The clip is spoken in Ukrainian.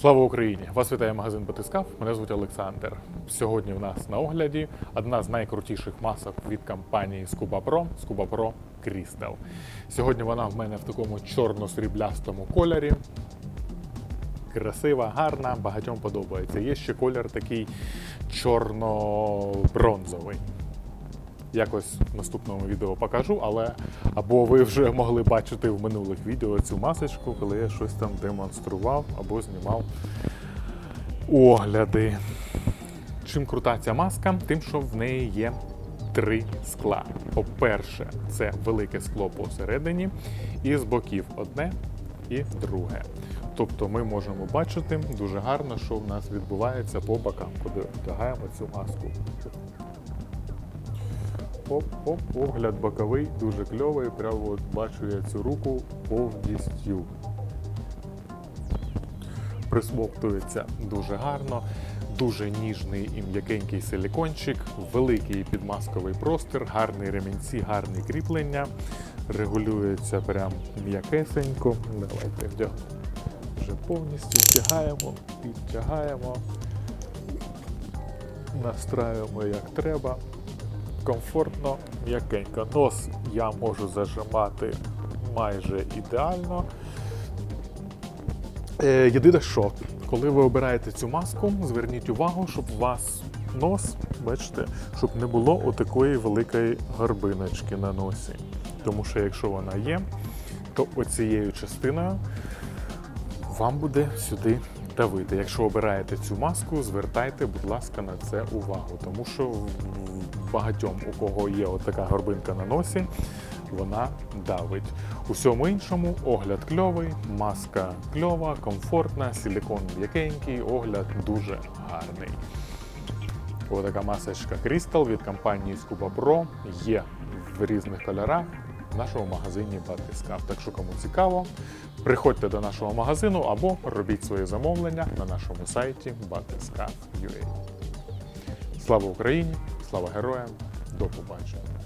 Слава Україні! Вас вітає магазин Батискав. Мене звуть Олександр. Сьогодні в нас на огляді одна з найкрутіших масок від компанії Scuba Pro Scuba Pro Crystal. Сьогодні вона в мене в такому чорно-сріблястому кольорі. Красива, гарна, багатьом подобається. Є ще колір такий чорно-бронзовий. Якось в наступному відео покажу, але або ви вже могли бачити в минулих відео цю масочку, коли я щось там демонстрував або знімав огляди. Чим крута ця маска? Тим, що в неї є три скла. По-перше, це велике скло посередині, і з боків одне і друге. Тобто ми можемо бачити дуже гарно, що в нас відбувається по бокам, коли вдягаємо цю маску. Оп-оп, огляд боковий, дуже кльовий. Прямо от бачу я цю руку повністю. Присмоктується дуже гарно, дуже ніжний і м'якенький силікончик, великий підмасковий простір, гарні ремінці, гарні кріплення. Регулюється прям м'якесенько. Давайте вдягну. Вже повністю вдягаємо, підтягаємо, настраюємо як треба комфортно, м'якенько. Нос я можу зажимати майже ідеально. Е, єдине, що коли ви обираєте цю маску, зверніть увагу, щоб у вас нос, бачите, щоб не було отакої великої горбиночки на носі. Тому що якщо вона є, то оцією частиною вам буде сюди давити. Якщо обираєте цю маску, звертайте, будь ласка, на це увагу, тому що багатьом, у кого є от така горбинка на носі, вона давить. У всьому іншому огляд кльовий, маска кльова, комфортна, силікон м'якенький, огляд дуже гарний. Ось така масочка Crystal від компанії Scuba Pro є в різних кольорах в нашому магазині Батискав. Так що кому цікаво, приходьте до нашого магазину або робіть свої замовлення на нашому сайті Батискав.ua. Слава Україні! Слава героям! До побачення!